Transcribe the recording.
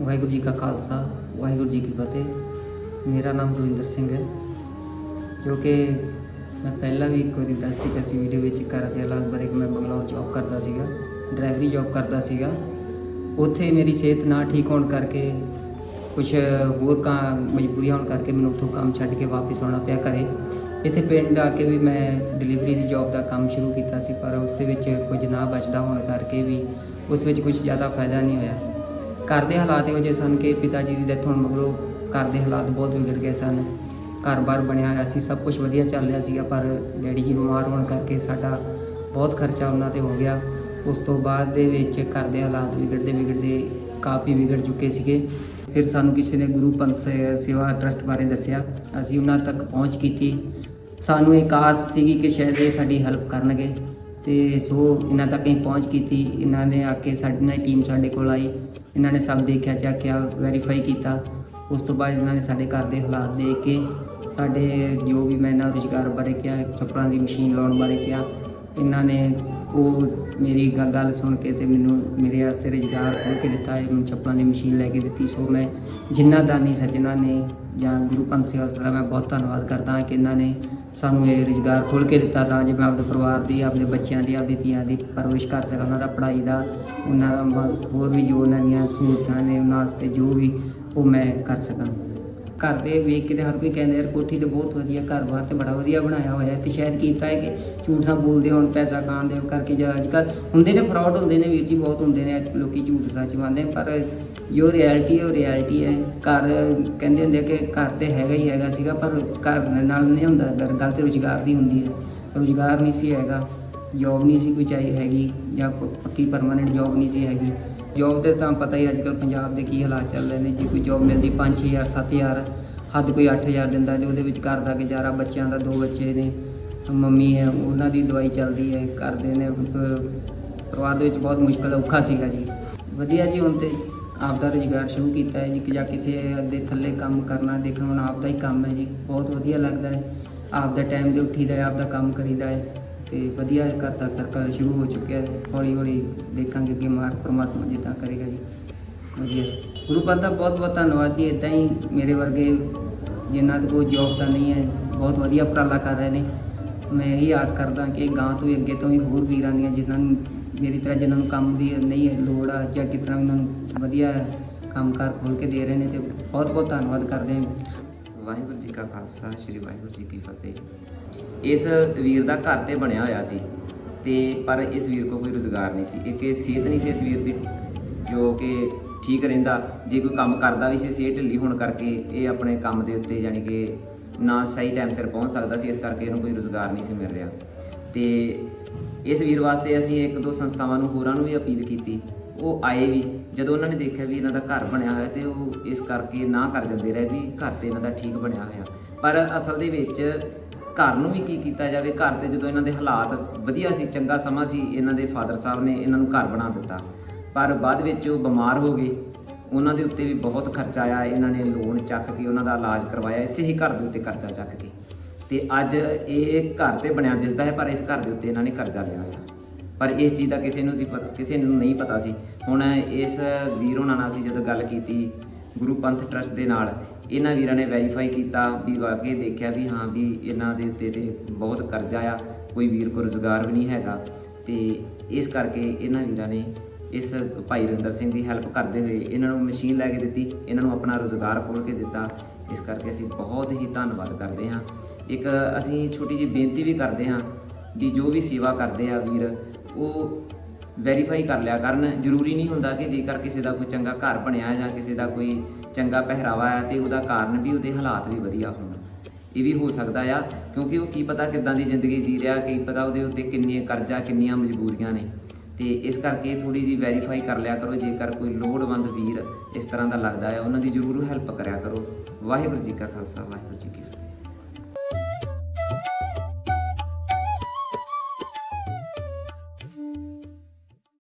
ਵਾਹਿਗੁਰੂ ਜੀ ਕਾ ਖਾਲਸਾ, ਵਾਹਿਗੁਰੂ ਜੀ ਕੀ ਫਤਿਹ। ਮੇਰਾ ਨਾਮ ਰਵਿੰਦਰ ਸਿੰਘ ਹੈ, ਜੋ ਕਿ ਮੈਂ ਪਹਿਲਾਂ ਵੀ ਇੱਕ ਵਾਰੀ ਦੱਸ ਚੁੱਕਾ ਸੀ ਵੀਡੀਓ ਵਿੱਚ ਘਰ ਦੇ ਹਾਲਾਤ ਬਾਰੇ ਕਿ ਮੈਂ ਬੰਗਲੌਰ ਜੌਬ ਕਰਦਾ ਸੀਗਾ ਡਰਾਈਵਰੀ ਜੌਬ ਕਰਦਾ ਸੀਗਾ। ਉੱਥੇ ਮੇਰੀ ਸਿਹਤ ਨਾ ਠੀਕ ਹੋਣ ਕਰਕੇ ਕੁਝ ਹੋਰ ਕਾ ਮਜਬੂਰੀਆਂ ਹੋਣ ਕਰਕੇ ਮੈਨੂੰ ਉੱਥੋਂ ਕੰਮ ਛੱਡ ਕੇ ਵਾਪਸ ਆਉਣਾ ਪਿਆ ਘਰੇ। ਇੱਥੇ ਪਿੰਡ ਆ ਕੇ ਵੀ ਮੈਂ ਡਿਲੀਵਰੀ ਦੀ ਜੌਬ ਦਾ ਕੰਮ ਸ਼ੁਰੂ ਕੀਤਾ ਸੀ, ਪਰ ਉਸ ਦੇ ਵਿੱਚ ਕੁਝ ਨਾ ਬਚਦਾ ਹੋਣ ਕਰਕੇ ਵੀ ਉਸ ਵਿੱਚ ਕੁਝ ਜ਼ਿਆਦਾ ਫਾਇਦਾ ਨਹੀਂ ਹੋਇਆ। ਘਰ ਦੇ ਹਾਲਾਤ ਇਹੋ ਜਿਹੇ ਸਨ ਕਿ ਪਿਤਾ ਜੀ ਦੀ ਡੈਥ ਹੋਣ ਮਗਰੋਂ ਘਰ ਦੇ ਹਾਲਾਤ ਬਹੁਤ ਵਿਗੜ ਗਏ ਸਨ। ਘਰ-ਬਾਰ ਬਣਿਆ ਹੋਇਆ ਸੀ, ਸਭ ਕੁਝ ਵਧੀਆ ਚੱਲ ਰਿਹਾ ਸੀਗਾ, ਪਰ ਡੈਡੀ ਜੀ ਬਿਮਾਰ ਹੋਣ ਕਰਕੇ ਸਾਡਾ ਬਹੁਤ ਖਰਚਾ ਉਹਨਾਂ ਤੇ ਹੋ ਗਿਆ। ਉਸ ਤੋਂ ਬਾਅਦ ਦੇ ਵਿੱਚ ਘਰ ਦੇ ਹਾਲਾਤ ਵਿਗੜਦੇ ਵਿਗੜਦੇ ਕਾਫੀ ਵਿਗੜ ਚੁੱਕੇ ਸੀਗੇ। ਫਿਰ ਸਾਨੂੰ ਕਿਸੇ ਨੇ ਗੁਰੂ ਪੰਥ ਸੇ- ਸੇਵਾ ਟਰਸਟ ਬਾਰੇ ਦੱਸਿਆ। ਅਸੀਂ ਉਹਨਾਂ ਤੱਕ ਪਹੁੰਚ ਕੀਤੀ। ਸਾਨੂੰ ਇੱਕ ਆਸ ਸੀਗੀ ਕਿ ਸ਼ਾਇਦ ਇਹ ਸਾਡੀ ਹੈਲਪ ਕਰਨਗੇ। ਤੇ ਸੋ ਇਹਨਾਂ ਤੱਕ ਅਸੀਂ ਪਹੁੰਚ ਕੀਤੀ। ਇਹਨਾਂ ਨੇ ਆ ਕੇ ਸਾਡੀ ਨਾਲ ਟੀਮ ਸਾਡੇ ਕੋਲ ਆਈ। ਇਹਨਾਂ ਨੇ ਸਭ ਦੇਖਿਆ, ਚਾਖਿਆ ਵੈਰੀਫਾਈ ਕੀਤਾ। ਉਸ ਤੋਂ ਬਾਅਦ ਇਹਨਾਂ ਨੇ ਸਾਡੇ ਘਰ ਦੇ ਹਾਲਾਤ ਦੇਖ ਕੇ ਸਾਡੇ ਜੋ ਵੀ ਮੈਂ ਇਹਨਾਂ ਰੁਜ਼ਗਾਰ ਬਾਰੇ ਕਿਹਾ ਚੱਪਲਾਂ ਦੀ ਮਸ਼ੀਨ ਲਾਉਣ ਬਾਰੇ ਕਿਹਾ ਇਹਨਾਂ ਨੇ ਉਹ ਮੇਰੀ ਗ- ਗੱਲ ਸੁਣ ਕੇ ਤੇ ਮੈਨੂੰ ਮੇਰੇ ਵਾਸਤੇ ਰੁਜ਼ਗਾਰ ਖੋਲ੍ਹ ਕੇ ਦਿੱਤਾ ਹੈ ਮੈਨੂੰ ਚੱਪਲਾਂ ਦੀ ਮਸ਼ੀਨ ਲੈ ਕੇ ਦਿੱਤੀ। ਸੋ ਮੈਂ ਜਿਨ੍ਹਾਂ ਦਾਨੀ ਸੱਜਣਾ ਨੇ ਜਾਂ ਗੁਰੂ ਪੰਥ ਸੇਵਾ ਸੰਸਥਾ ਦਾ ਮੈਂ ਬਹੁਤ ਧੰਨਵਾਦ ਕਰਦਾ ਹਾਂ ਕਿ ਇਹਨਾਂ ਨੇ ਸਾਨੂੰ ਇਹ ਰੁਜ਼ਗਾਰ ਖੋਲ੍ਹ ਕੇ ਦਿੱਤਾ ਤਾਂ ਜੇ ਮੈਂ ਆਪਣੇ ਪਰਿਵਾਰ ਦੀ ਆਪਣੇ ਬੱਚਿਆਂ ਦੀ ਆਪਣੀ ਧੀਆਂ ਦੀ ਪਰਵਰਿਸ਼ ਕਰ ਸਕਾਂ, ਉਹਨਾਂ ਦਾ ਪੜ੍ਹਾਈ ਦਾ, ਉਹਨਾਂ ਦਾ ਮ- ਹੋਰ ਵੀ ਜੋ ਉਹਨਾਂ ਦੀਆਂ ਸਹੂਲਤਾਂ ਨੇ, ਉਹਨਾਂ ਵਾਸਤੇ ਜੋ ਵੀ ਉਹ ਮੈਂ ਕਰ ਸਕਾਂ। ਘਰ ਦੇ ਵੇਖ ਕੇ ਤੇ ਹਰ ਕੋਈ ਕਹਿੰਦਾ, ਯਾਰ ਕੋਠੀ ਤੇ ਬਹੁਤ ਵਧੀਆ ਘਰ ਬਾਹਰ ਤੇ ਬੜਾ ਵਧੀਆ ਬਣਾਇਆ ਹੋਇਆ ਹੈ। ਤੇ ਸ਼ਾਇਦ ਕੀਤਾ ਹੈ ਕਿ ਝੂਠ ਨਾ ਬੋਲਦੇ ਹੋਣ, ਪੈਸਾ ਖਾਣ ਦੇ ਕਰਕੇ ਜਾਂ ਅੱਜ ਕੱਲ੍ਹ ਹੁੰਦੇ ਨੇ ਫਰਾਡ ਹੁੰਦੇ ਨੇ ਵੀਰ ਜੀ, ਬਹੁਤ ਹੁੰਦੇ ਨੇ, ਅੱਜ ਲੋਕੀ ਝੂਠ ਸੱਚ ਮੰਨਦੇ ਪਰ ਜੋ ਰਿਐਲਿਟੀ ਹੈ, ਉਹ ਰਿਐਲਿਟੀ ਹੈ। ਘਰ ਕਹਿੰਦੇ ਹੁੰਦੇ ਆ ਕਿ ਘਰ ਤੇ ਹੈਗਾ ਹੀ ਹੈਗਾ ਸੀਗਾ, ਪਰ ਘਰ ਨਾਲ ਨਹੀਂ ਹੁੰਦਾ ਗੱਲ ਗੱਲ ਤੇ ਰੁਜ਼ਗਾਰ ਦੀ ਹੁੰਦੀ ਹੈ। ਰੁਜ਼ਗਾਰ ਨਹੀਂ ਸੀ ਹੈਗਾ ਜੋਬ ਨਹੀਂ ਸੀ ਕੋਈ ਚਾਹੀ ਹੈਗੀ ਜਾਂ ਪੱਕੀ ਪਰਮਾਨੈਂਟ ਜੋਬ ਨਹੀਂ ਸੀ ਹੈਗੀ। ਜੋਬ ਦੇ ਤਾਂ ਪਤਾ ਹੀ ਅੱਜ ਕੱਲ੍ਹ ਪੰਜਾਬ ਦੇ ਕੀ ਹਾਲਾਤ ਚੱਲ ਰਹੇ ਨੇ। ਜੀ ਕੋਈ ਜੋਬ ਮਿਲਦੀ 5-6000 7000 ਹੱਦ ਕੋਈ 8000 ਦਿੰਦਾ ਜੇ ਉਹਦੇ ਵਿੱਚ ਘਰ ਦਾ ਗੁਜ਼ਾਰਾ, ਬੱਚਿਆਂ ਦਾ, ਦੋ ਬੱਚੇ ਨੇ, ਮੰਮੀ ਹੈ, ਉਹਨਾਂ ਦੀ ਦਵਾਈ ਚੱਲਦੀ ਹੈ, ਕਰਦੇ ਨੇ ਪਰਿਵਾਰ ਦੇ ਵਿੱਚ ਬਹੁਤ ਮੁਸ਼ਕਲ, ਔਖਾ ਸੀਗਾ ਜੀ। ਵਧੀਆ ਜੀ ਹੁਣ ਤੇ ਆਪ ਦਾ ਰੁਜ਼ਗਾਰ ਸ਼ੁਰੂ ਕੀਤਾ ਹੈ ਜੀ, ਕਿ ਜਾਂ ਕਿਸੇ ਦੇ ਥੱਲੇ ਕੰਮ ਕਰਨਾ, ਦੇਖਣਾ ਹੁਣ ਆਪ ਦਾ ਹੀ ਕੰਮ ਹੈ ਜੀ, ਬਹੁਤ ਵਧੀਆ ਲੱਗਦਾ ਹੈ। ਆਪ ਦਾ ਟਾਈਮ ਦੇ ਉੱਠੀਦਾ ਹੈ ਆਪ ਦਾ ਕੰਮ ਕਰੀਦਾ ਹੈ। ਤੇ ਵਧੀਆ ਘਰ ਦਾ ਸਰਕਲ ਸ਼ੁਰੂ ਹੋ ਚੁੱਕਿਆ ਹੈ। ਹੌਲੀ ਹੌਲੀ ਦੇਖਾਂਗੇ ਕਿ ਮਾਰ ਪ੍ਰਮਾਤਮਾ ਜਿੱਦਾਂ ਕਰੇਗਾ ਜੀ। ਵਧੀਆ। ਗੁਰੂ ਪਾਦ ਦਾ ਬਹੁਤ ਬਹੁਤ ਧੰਨਵਾਦ ਜੀ। ਇਦਾਂ ਹੀ ਮੇਰੇ ਵਰਗੇ ਜਿਨ੍ਹਾਂ ਦੇ ਕੋਲ ਜੋਬ ਤਾਂ ਨਹੀਂ ਹੈ, ਬਹੁਤ ਵਧੀਆ ਉਪਰਾਲਾ ਕਰ ਰਹੇ ਨੇ। ਮੈਂ ਇਹੀ ਆਸ ਕਰਦਾ ਕਿ ਗਾਂ ਤੋਂ ਵੀ ਅੱਗੇ ਤੋਂ ਵੀ ਹੋਰ ਵੀਰਾਂ ਦੀਆਂ ਜਿਨ੍ਹਾਂ ਨੂੰ ਮੇਰੀ ਤਰ੍ਹਾਂ ਜਿਨ੍ਹਾਂ ਨੂੰ ਕੰਮ ਦੀ ਨਹੀਂ ਹੈ, ਲੋੜ ਆ ਜਾਂ ਕਿਸ ਤਰ੍ਹਾਂ ਉਹਨਾਂ ਨੂੰ ਵਧੀਆ ਕੰਮਕਾਰ ਖੋਲ ਕੇ ਦੇ ਰਹੇ ਨੇ ਤੇ ਬਹੁਤ ਬਹੁਤ ਧੰਨਵਾਦ ਕਰਦੇ ਹਾਂ। ਵਾਹਿਗੁਰੂ ਜੀ ਕਾ ਖਾਲਸਾ, ਸ੍ਰੀ ਵਾਹਿਗੁਰੂ ਜੀ ਕੀ ਫਤਿਹ। ਇਸ ਵੀਰ ਦਾ ਘਰ ਤੇ ਬਣਿਆ ਹੋਇਆ ਸੀ। ਤੇ ਪਰ ਇਸ ਵੀਰ ਕੋ ਕੋਈ ਰੋਜ਼ਗਾਰ ਨਹੀਂ ਸੀ। ਇੱਕ ਇਹ ਸਿਹਤ ਨਹੀਂ ਸੀ ਇਸ ਵੀਰ ਦੀ, ਜੋ ਕਿ ਠੀਕ ਰਹਿੰਦਾ। ਜੇ ਕੋਈ ਕੰਮ ਕਰਦਾ ਵੀ ਸੀ, ਸਿਹਤ ਢਿੱਲੀ ਹੋਣ ਕਰਕੇ ਇਹ ਆਪਣੇ ਕੰਮ ਦੇ ਉੱਤੇ ਯਾਨੀ ਕਿ ਨਾ ਸਹੀ ਟਾਈਮ ਸਿਰ ਪਹੁੰਚ ਸਕਦਾ ਸੀ। ਇਸ ਕਰਕੇ ਇਹਨੂੰ ਕੋਈ ਰੋਜ਼ਗਾਰ ਨਹੀਂ ਸੀ ਮਿਲ ਰਿਹਾ। ਤੇ ਇਸ ਵੀਰ ਵਾਸਤੇ ਅਸੀਂ ਇੱਕ ਦੋ ਸੰਸਥਾਵਾਂ ਨੂੰ ਹੋਰਾਂ ਨੂੰ ਵੀ ਅਪੀਲ ਕੀਤੀ। ਉਹ ਆਏ ਵੀ। ਜਦੋਂ ਉਹਨਾਂ ਨੇ ਦੇਖਿਆ ਵੀ ਇਹਨਾਂ ਦਾ ਘਰ ਬਣਿਆ ਹੋਇਆ ਤੇ ਉਹ ਇਸ ਕਰਕੇ ਨਾ ਕਰ ਜਾਂਦੇ ਰਹੇ ਵੀ ਘਰ ਤੇ ਇਹਨਾਂ ਦਾ ਠੀਕ ਬਣਿਆ ਹੋਇਆ। ਪਰ ਅਸਲ ਦੇ ਵਿੱਚ ਘਰ ਨੂੰ ਵੀ ਕੀ ਕੀਤਾ ਜਾਵੇ? ਘਰ ਤੇ ਜਦੋਂ ਇਹਨਾਂ ਦੇ ਹਾਲਾਤ ਵਧੀਆ ਸੀ, ਚੰਗਾ ਸਮਾਂ ਸੀ, ਇਹਨਾਂ ਦੇ ਫਾਦਰ ਸਾਹਿਬ ਨੇ ਇਹਨਾਂ ਨੂੰ ਘਰ ਬਣਾ ਦਿੱਤਾ। ਪਰ ਬਾਅਦ ਵਿੱਚ ਉਹ ਬਿਮਾਰ ਹੋ ਗਏ। ਉਹਨਾਂ ਦੇ ਉੱਤੇ ਵੀ ਬਹੁਤ ਖਰਚਾ ਆਇਆ, ਇਹਨਾਂ ਨੇ ਲੋਨ ਚੱਕ ਕੇ ਉਹਨਾਂ ਦਾ ਇਲਾਜ ਕਰਵਾਇਆ, ਇਸੇ ਹੀ ਘਰ ਦੇ ਉੱਤੇ ਕਰਜ਼ਾ ਚੱਕ ਕੇ। ਤੇ ਅੱਜ ਇਹ ਘਰ ਤੇ ਬਣਿਆ ਦਿਸਦਾ ਹੈ, ਪਰ ਇਸ ਘਰ ਦੇ ਉੱਤੇ ਇਹਨਾਂ ਨੇ ਕਰਜ਼ਾ ਲਿਆ ਹੋਇਆ। ਪਰ ਇਸ ਚੀਜ਼ ਦਾ ਕਿਸੇ ਨੂੰ ਸੀ ਪਤਾ, ਕਿਸੇ ਨੂੰ ਨਹੀਂ ਪਤਾ ਸੀ। ਹੁਣ ਇਸ ਵੀਰ ਹੋਣਾ ਨਾਲ ਅਸੀਂ ਜਦੋਂ ਗੱਲ ਕੀਤੀ ਗੁਰੂ ਪੰਥ ਟਰਸਟ ਦੇ ਨਾਲ ਇਹਨਾਂ ਵੀਰਾਂ ਨੇ ਵੈਰੀਫਾਈ ਕੀਤਾ ਵੀ ਵਾਕਈ ਦੇਖਿਆ ਵੀ ਹਾਂ ਵੀ ਇਹਨਾਂ ਦੇ ਉੱਤੇ ਤੇ ਬਹੁਤ ਕਰਜ਼ਾ ਆ, ਕੋਈ ਵੀਰ ਕੋ ਰੋਜ਼ਗਾਰ ਵੀ ਨਹੀਂ ਹੈਗਾ। ਤੇ ਇਸ ਕਰਕੇ ਇਹਨਾਂ ਵੀਰਾਂ ਨੇ ਇਸ ਭਾਈ ਰਿੰਦਰ ਸਿੰਘ ਦੀ ਹੈਲਪ ਕਰਦੇ ਹੋਏ ਇਹਨਾਂ ਨੂੰ ਮਸ਼ੀਨ ਲੈ ਕੇ ਦਿੱਤੀ, ਇਹਨਾਂ ਨੂੰ ਆਪਣਾ ਰੋਜ਼ਗਾਰ ਖੋਲ੍ਹ ਕੇ ਦਿੱਤਾ। ਇਸ ਕਰਕੇ ਅਸੀਂ ਬਹੁਤ ਹੀ ਧੰਨਵਾਦ ਕਰਦੇ ਹਾਂ। ਇੱਕ ਅਸੀਂ ਛੋਟੀ ਜਿਹੀ ਬੇਨਤੀ ਵੀ ਕਰਦੇ ਹਾਂ ਵੀ ਜੋ ਵੀ ਸੇਵਾ ਕਰਦੇ ਆ ਵੀਰ, ਉਹ ਵੈਰੀਫਾਈ ਕਰ ਲਿਆ ਕਰਨ। ਜ਼ਰੂਰੀ ਨਹੀਂ ਹੁੰਦਾ ਕਿ ਜੇਕਰ ਕਿਸੇ ਦਾ ਕੋਈ ਚੰਗਾ ਘਰ ਬਣਿਆ ਜਾਂ ਕਿਸੇ ਦਾ ਕੋਈ ਚੰਗਾ ਪਹਿਰਾਵਾ ਹੈ ਤੇ ਉਹਦਾ ਕਾਰਨ ਵੀ ਉਹਦੇ ਹਾਲਾਤ ਵੀ ਵਧੀਆ ਹੋਣ। ਇਹ ਵੀ ਹੋ ਸਕਦਾ ਆ, ਕਿਉਂਕਿ ਉਹ ਕੀ ਪਤਾ ਕਿੱਦਾਂ ਦੀ ਜ਼ਿੰਦਗੀ ਜੀ ਰਿਹਾ, ਕੀ ਪਤਾ ਉਹਦੇ ਉੱਤੇ ਕਿੰਨੀਆਂ ਕਰਜ਼ਾ, ਕਿੰਨੀਆਂ ਮਜਬੂਰੀਆਂ ਨੇ। ਤੇ ਇਸ ਕਰਕੇ ਥੋੜੀ ਜੀ ਵੈਰੀਫਾਈ ਕਰ ਲਿਆ ਕਰੋ, ਜੇਕਰ ਕੋਈ ਲੋੜਵੰਦ ਵੀਰ ਇਸ ਤਰ੍ਹਾਂ ਦਾ ਲੱਗਦਾ ਹੈ ਉਹਨਾਂ ਦੀ ਜ਼ਰੂਰ ਹੈਲਪ ਕਰਿਆ ਕਰੋ। ਵਾਹਿਗੁਰੂ ਜੀ ਕਾ ਖਾਲਸਾ, ਵਾਹਿਗੁਰੂ ਜੀ ਕੀ ਫਤਿਹ।